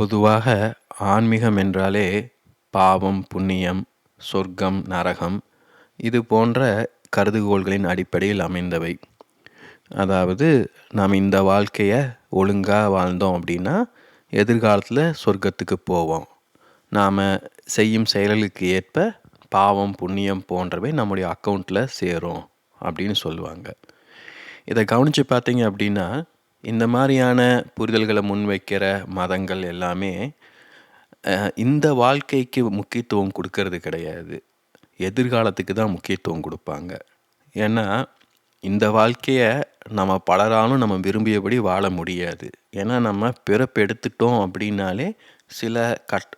பொதுவாக ஆன்மீகம் என்றாலே பாவம், புண்ணியம், சொர்க்கம், நரகம் இது போன்ற கருதுகோள்களின் அடிப்படையில் அமைந்தவை. அதாவது நாம் இந்த வாழ்க்கைய ஒழுங்காக வாழ்ந்தோம் அப்படின்னா, எதிர்காலத்தில் சொர்க்கத்துக்கு போவோம். நாம் செய்யும் செயல்களுக்கு ஏற்ப பாவம், புண்ணியம் போன்றவை நம்முடைய அக்கௌண்ட்டில் சேரும் அப்படின்னு சொல்லுவாங்க. இதை கவனித்து பார்த்தீங்க அப்படின்னா, இந்த மாதிரியான புரிதல்களை முன்வைக்கிற மதங்கள் எல்லாமே, இந்த வாழ்க்கைக்கு முக்கியத்துவம் கொடுக்கறது கிடையாது. எதிர்காலத்துக்கு தான் முக்கியத்துவம் கொடுப்பாங்க ஏன்னா, இந்த வாழ்க்கையை நம்ம பலராலும் நம்ம விரும்பியபடி வாழ முடியாது. ஏன்னா, நம்ம பிறப்பு எடுத்துட்டோம் அப்படின்னாலே, சில கட்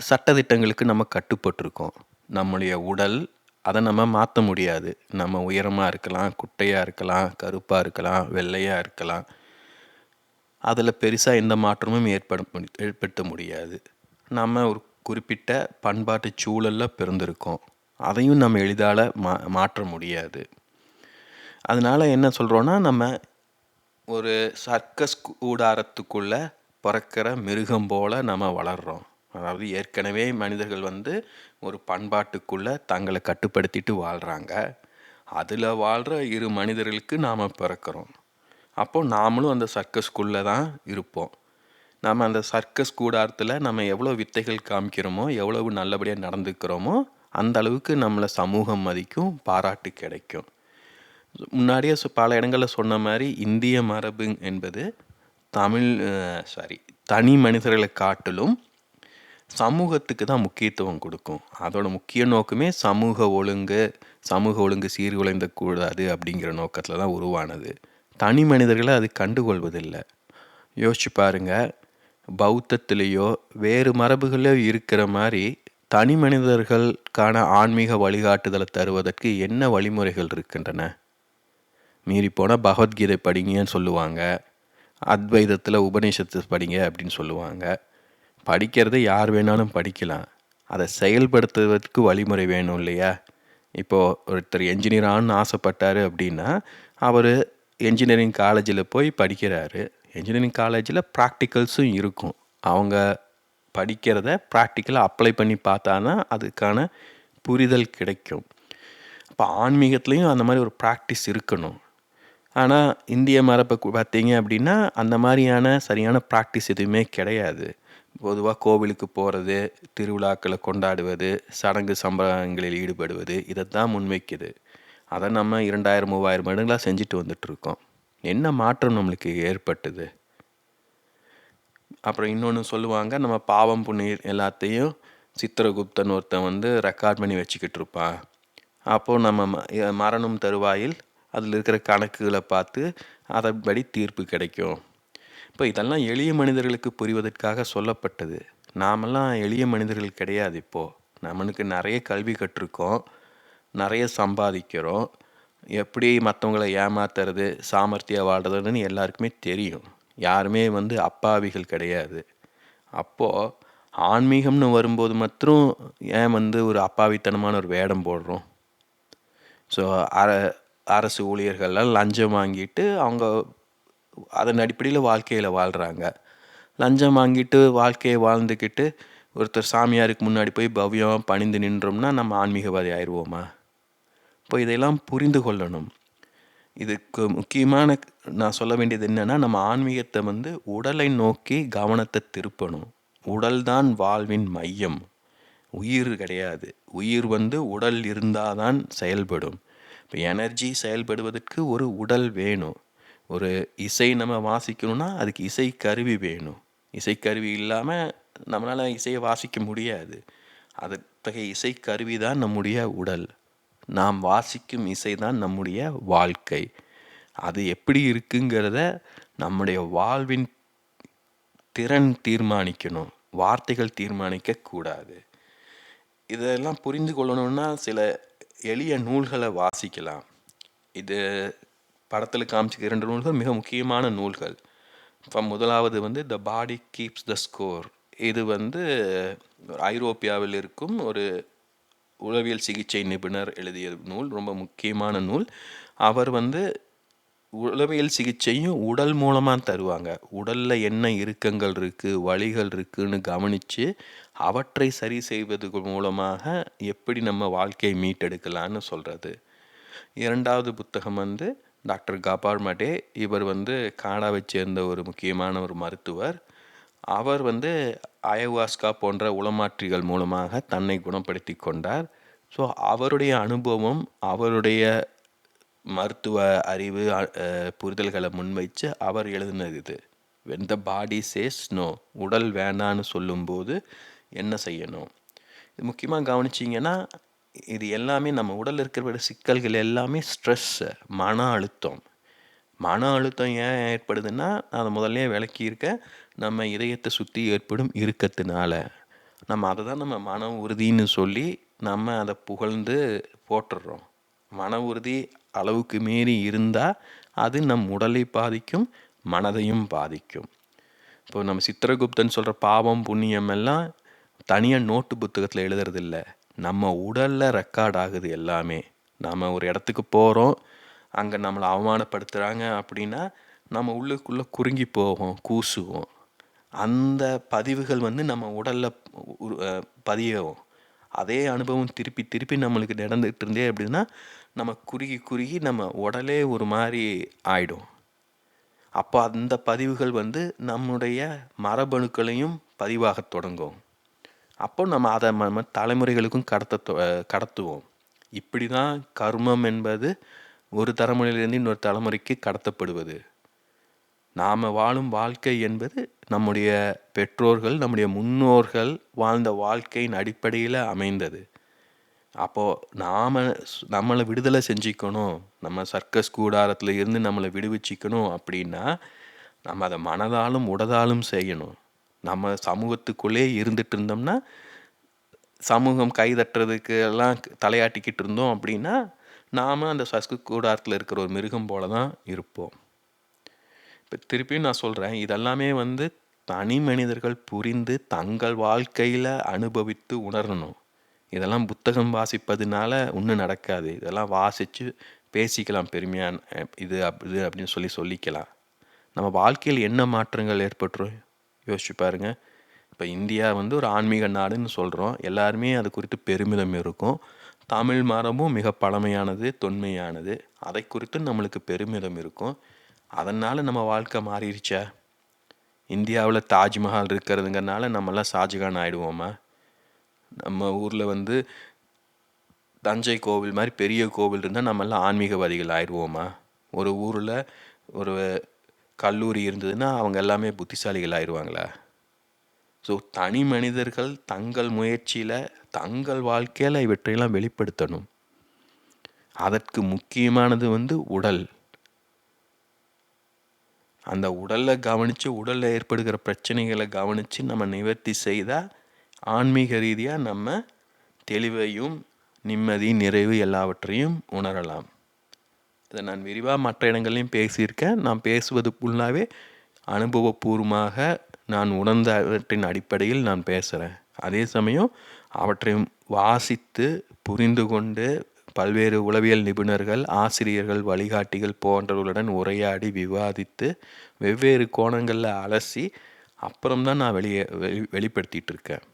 சட்டத்திட்டங்களுக்கு நம்ம கட்டுப்பட்டிருக்கோம் நம்முடைய உடல், அதை நம்ம மாற்ற முடியாது. நம்ம உயரமாக இருக்கலாம், குட்டையாக இருக்கலாம், கருப்பாக இருக்கலாம், வெள்ளையாக இருக்கலாம். அதில் பெருசாக எந்த மாற்றமும் ஏற்பட முடி ஏற்படுத்த முடியாது. நம்ம ஒரு குறிப்பிட்ட பண்பாட்டு சூழலில் பிறந்திருக்கோம். அதையும் நம்ம எளிதால் மா மாற்ற முடியாது. அதனால என்ன சொல்கிறோன்னா நம்ம ஒரு சர்க்கஸ் கூடாரத்துக்குள்ளே பிறக்கிற மிருகம் போல் நம்ம வளர்கிறோம் அதாவது ஏற்கனவே மனிதர்கள் வந்து ஒரு பண்பாட்டுக்குள்ளே தங்களை கட்டுப்படுத்திட்டு வாழ்கிறாங்க அதில் வாழ்கிற இரு மனிதர்களுக்கு நாம் பிறக்கிறோம். அப்போது நாமளும் அந்த சர்க்கஸ்குள்ள தான் இருப்போம். நம்ம அந்த சர்க்கஸ் கூடாரத்தில் நம்ம எவ்வளோ வித்தைகள் காமிக்கிறோமோ, எவ்வளவு நல்லபடியாக நடந்துக்கிறோமோ, அந்த அளவுக்கு நம்மளை சமூகம் மதிக்கும், பாராட்டு கிடைக்கும். முன்னாடியே பல இடங்களில் சொன்ன மாதிரி இந்திய மரபு என்பது தமிழ் சாரி தனி மனிதர்களை காட்டிலும் சமூகத்துக்கு தான் முக்கியத்துவம் கொடுக்கும் அதோட முக்கிய நோக்கமே சமூக ஒழுங்கு, சமூக ஒழுங்கு சீர்குலைந்த கூடாது அப்படிங்கிற நோக்கத்தில் தான் உருவானது. தனி மனிதர்களை அது கண்டுகொள்வதில்லை யோசிச்சு பாருங்க, பௌத்தத்திலேயோ வேறு மரபுகளிலோ இருக்கிற மாதிரி தனி மனிதர்களுக்கான ஆன்மீக வழிகாட்டுதலை தருவதற்கு என்ன வழிமுறைகள் இருக்கின்றன? மீறிப்போனால் பகவத்கீதை படிங்கன்னு சொல்லுவாங்க. அத்வைதத்தில் உபநிஷத்து படிங்க அப்படின்னு சொல்லுவாங்க. படிக்கிறத யார் வேணாலும் படிக்கலாம். அதை செயல்படுத்துவதற்கு வழிமுறை வேணும் இல்லையா? இப்போது ஒருத்தர் என்ஜினியர் ஆகணும்னு ஆசைப்பட்டாரு அப்படின்னா, அவர் இன்ஜினியரிங் காலேஜில் போய் படிக்கிறாரு. இன்ஜினியரிங் காலேஜில் ப்ராக்டிக்கல்ஸும் இருக்கும். அவங்க படிக்கிறத ப்ராக்டிக்கலாக அப்ளை பண்ணி பார்த்தா தான் அதுக்கான புரிதல் கிடைக்கும். இப்போ ஆன்மீகத்துலேயும் அந்த மாதிரி ஒரு ப்ராக்டிஸ் இருக்கணும். ஆனால் இந்திய மரபை பார்த்தீங்க அப்படின்னா, அந்த மாதிரியான சரியான ப்ராக்டிஸ் எதுவுமே கிடையாது. பொதுவாக கோவிலுக்கு போகிறது திருவிழாக்களை கொண்டாடுவது, சடங்கு சம்பிரதாயங்களில் ஈடுபடுவது இதை தான் முன்வைக்குது. அதை நம்ம 2000, 3000 வருடங்களா செஞ்சுட்டு வந்துட்டுருக்கோம். என்ன மாற்றம் நம்மளுக்கு ஏற்பட்டது? அப்புறம் இன்னொன்று சொல்லுவாங்க, நம்ம பாவம், புண்ணியம் எல்லாத்தையும் சித்திரகுப்தன் ஒருத்தன் வந்து ரெக்கார்ட் பண்ணி வச்சுக்கிட்டு இருப்பான். அப்போது நம்ம ம மரணம் தருவாயில் அதில் இருக்கிற கணக்குகளை பார்த்து, அதன்படி தீர்ப்பு கிடைக்கும். இப்போ இதெல்லாம் எளிய மனிதர்களுக்கு புரிவதற்காக சொல்லப்பட்டது. நாமெல்லாம் எளிய மனிதர்கள் கிடையாது இப்போது நம்மளுக்கு நிறைய கல்வி கற்றுருக்கோம். நிறைய சம்பாதிக்கிறோம். எப்படி மற்றவங்கள ஏமாத்துறது, சாமர்த்தியம் வாழ்றதுன்னு எல்லாருக்குமே தெரியும். யாருமே வந்து அப்பாவிகள் கிடையாது. அப்போது ஆன்மீகம்னு வரும்போது மாத்திரம் ஏன் வந்து ஒரு அப்பாவித்தனமான ஒரு வேடம் போடுறோம்? ஸோ அர அரசு ஊழியர்கள்லாம் லஞ்சம் வாங்கிட்டு, அவங்க அதன் அடிப்படையில் வாழ்க்கையில் வாழ்கிறாங்க லஞ்சம் வாங்கிட்டு வாழ்க்கையை வாழ்ந்துக்கிட்டு, ஒருத்தர் சாமியாருக்கு முன்னாடி போய் பவ்யம் பணிந்து நின்றோம்னா, நம்ம ஆன்மீகவாதி ஆயிடுவோமா இப்போ இதையெல்லாம் புரிந்து கொள்ளணும். இதுக்கு முக்கியமான நான் சொல்ல வேண்டியது என்னென்னா நம்ம ஆன்மீகத்தை வந்து உடலை நோக்கி கவனத்தை திருப்பணும். உடல்தான் வாழ்வின் மையம். உயிர் கிடையாது. உயிர் வந்து உடல் இருந்தால் தான் செயல்படும். இப்போ எனர்ஜி செயல்படுவதற்கு ஒரு உடல் வேணும். ஒரு இசை நம்ம வாசிக்கணும்னா, அதுக்கு இசை கருவி வேணும். இசைக்கருவி இல்லாமல் நம்மளால் இசையை வாசிக்க முடியாது. அத்தகைய இசை தான் நம்முடைய உடல். நாம் வாசிக்கும் இசை தான் நம்முடைய வாழ்க்கை. அது எப்படி இருக்குங்கிறத நம்முடைய வாழ்வின் திறன் தீர்மானிக்கணும். வார்த்தைகள் தீர்மானிக்க கூடாது. இதெல்லாம் புரிந்து கொள்ளணும்னா, சில எளிய நூல்களை வாசிக்கலாம். இது படத்தில் காமிச்சிக்க இரண்டு நூல்கள் மிக முக்கியமான நூல்கள். இப்போ முதலாவது வந்து "த பாடி கீப்ஸ் த ஸ்கோர்" இது வந்து ஐரோப்பியாவில் இருக்கும் ஒரு உளவியல் சிகிச்சை நிபுணர் எழுதிய நூல். ரொம்ப முக்கியமான நூல். அவர் வந்து உளவியல் சிகிச்சையும் உடல் மூலமாக தருவாங்க உடலில் என்ன இறுக்கங்கள் இருக்குது வலிகள் இருக்குன்னு கவனித்து அவற்றை சரி செய்வது மூலமாக எப்படி நம்ம வாழ்க்கையை மீட்டெடுக்கலான்னு சொல்கிறது இரண்டாவது புத்தகம் வந்து டாக்டர் கபார்மடே இவர் வந்து காடாவை சேர்ந்த ஒரு முக்கியமான ஒரு மருத்துவர் அவர் வந்து அயவாஸ்கா போன்ற உளமாற்றிகள் மூலமாக தன்னை குணப்படுத்தி கொண்டார். ஸோ அவருடைய அனுபவம் அவருடைய மருத்துவ அறிவு புரிதல்களை முன்வைச்சு அவர் எழுதினது இது. When the body says no உடல் வேணான்னு சொல்லும்போது என்ன செய்யணும்? இது முக்கியமாக கவனிச்சிங்கன்னா இது எல்லாமே நம்ம உடலில் இருக்கிற சிக்கல்கள் எல்லாமே ஸ்ட்ரெஸ்ஸு மன அழுத்தம். மன அழுத்தம் ஏன் ஏற்படுதுன்னா அதை முதல்ல விளக்கியிருக்கேன். நம்ம இதயத்தை சுற்றி ஏற்படும் இறுக்கத்தினால நம்ம அதை தான் நம்ம மன உறுதின்னு சொல்லி நம்ம அதை புகழ்ந்து போட்டுடுறோம் மன உறுதி அளவுக்கு மீறி இருந்தால் அது நம் உடலை பாதிக்கும் மனதையும் பாதிக்கும். இப்போ நம்ம சித்திரகுப்தன் சொல்கிற பாவம் புண்ணியம் எல்லாம் தனியாக நோட்டு புத்தகத்தில் எழுதுறதில்ல. நம்ம உடலில் ரெக்கார்ட் ஆகுது எல்லாமே. நம்ம ஒரு இடத்துக்கு போகிறோம் அங்கே நம்மளை அவமானப்படுத்துகிறாங்க அப்படின்னா நம்ம உள்ளுக்குள்ளே குறுங்கி போவோம் கூசுவோம். அந்த பதிவுகள் வந்து நம்ம உடலில் பதியவும். அதே அனுபவம் திருப்பி திருப்பி நம்மளுக்கு நடந்துகிட்டு இருந்தே அப்படின்னா நம்ம குறுகி குறுகி நம்ம உடலே ஒரு மாதிரி ஆயிடும். அப்போ அந்த பதிவுகள் வந்து நம்முடைய மரபணுக்களையும் பதிவாக தொடங்கும். அப்போ நம்ம அதை நம்ம தலைமுறைகளுக்கும் கடத்த கடத்துவோம். இப்படி தான் கர்மம் என்பது ஒரு தலைமுறையிலேருந்து இன்னொரு தலைமுறைக்கு கடத்தப்படுவது. நாம் வாழும் வாழ்க்கை என்பது நம்முடைய பெற்றோர்கள் நம்முடைய முன்னோர்கள் வாழ்ந்த வாழ்க்கையின் அடிப்படையில் அமைந்தது. அப்போது நாம் நம்மளை விடுதலை செஞ்சுக்கணும் நம்ம சர்க்கஸ் கூடாரத்தில் இருந்து நம்மளை விடுவிச்சிக்கணும் அப்படின்னா நம்ம அதை மனதாலும் உடதாலும் செய்யணும். நம்ம சமூகத்துக்குள்ளே இருந்துட்டு இருந்தோம்னா சமூகம் கைதட்டுறதுக்கு எல்லாம் தலையாட்டிக்கிட்டு இருந்தோம் அப்படின்னா நாம் அந்த சஸ்கு கூடாரத்தில் இருக்கிற ஒரு மிருகம் போல தான் இருப்போம். இப்போ திருப்பியும் நான் சொல்கிறேன் இதெல்லாமே வந்து தனி மனிதர்கள் புரிந்து தங்கள் வாழ்க்கையில் அனுபவித்து உணரணும். இதெல்லாம் புத்தகம் வாசிப்பதுனால ஒன்றும் நடக்காது. இதெல்லாம் வாசித்து பேசிக்கலாம் பெருமையான இது அப் இது அப்படின்னு சொல்லி சொல்லிக்கலாம். நம்ம வாழ்க்கையில் என்ன மாற்றங்கள் ஏற்பட்டுரும் யோசிச்சு பாருங்கள் இப்போ இந்தியா வந்து ஒரு ஆன்மீக நாடுன்னு சொல்கிறோம் எல்லாருமே அது குறித்து பெருமிதம் இருக்கும். தமிழ் மரபும் மிக பழமையானது தொன்மையானது. அதை குறித்து நம்மளுக்கு பெருமிதம் இருக்கும். அதனால் நம்ம வாழ்க்கை மாறிடுச்சா. இந்தியாவில் தாஜ்மஹால் இருக்கிறதுங்கனால நம்மலாம் ஷாஜகான் ஆகிடுவோமா நம்ம ஊரில் வந்து தஞ்சை கோவில் மாதிரி பெரிய கோவில் இருந்தால் நம்மளாம் ஆன்மீகவாதிகள் ஆயிடுவோமா? ஒரு ஊரில் ஒரு கல்லூரி இருந்ததுன்னா அவங்க எல்லாமே புத்திசாலிகள் ஆயிடுவாங்களா? ஸோ தனி மனிதர்கள் தங்கள் முயற்சியில் தங்கள் வாழ்க்கையில் இவற்றையெல்லாம் வெளிப்படுத்தணும். அதற்கு முக்கியமானது வந்து உடல். அந்த உடலில் கவனித்து உடலில் ஏற்படுகிற பிரச்சனைகளை கவனித்து நம்ம நிவர்த்தி செய்தால் ஆன்மீக ரீதியாக நம்ம தெளிவையும் நிம்மதி நிறைவு எல்லாவற்றையும் உணரலாம். இதை நான் விரிவாக மற்ற இடங்கள்லையும் பேசியிருக்கேன். நான் பேசுவது ஃபுல்லாகவே அனுபவபூர்வமாக நான் உணர்ந்தவற்றின் அடிப்படையில் நான் பேசுகிறேன் அதே சமயம் அவற்றை வாசித்து புரிந்து கொண்டு பல்வேறு உளவியல் நிபுணர்கள் ஆசிரியர்கள் வழிகாட்டிகள் போன்றவர்களுடன் உரையாடி விவாதித்து வெவ்வேறு கோணங்களில் அலசி அப்புறம்தான் நான் வெளியே வெளி வெளிப்படுத்திகிட்டு இருக்கேன்.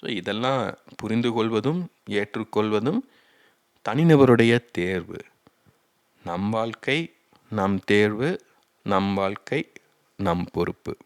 ஸோ இதெல்லாம் புரிந்து கொள்வதும் ஏற்றுக்கொள்வதும் தனிநபருடைய தேர்வு. நம் வாழ்க்கை நம் தேர்வு நம் வாழ்க்கை நம் பொறுப்பு.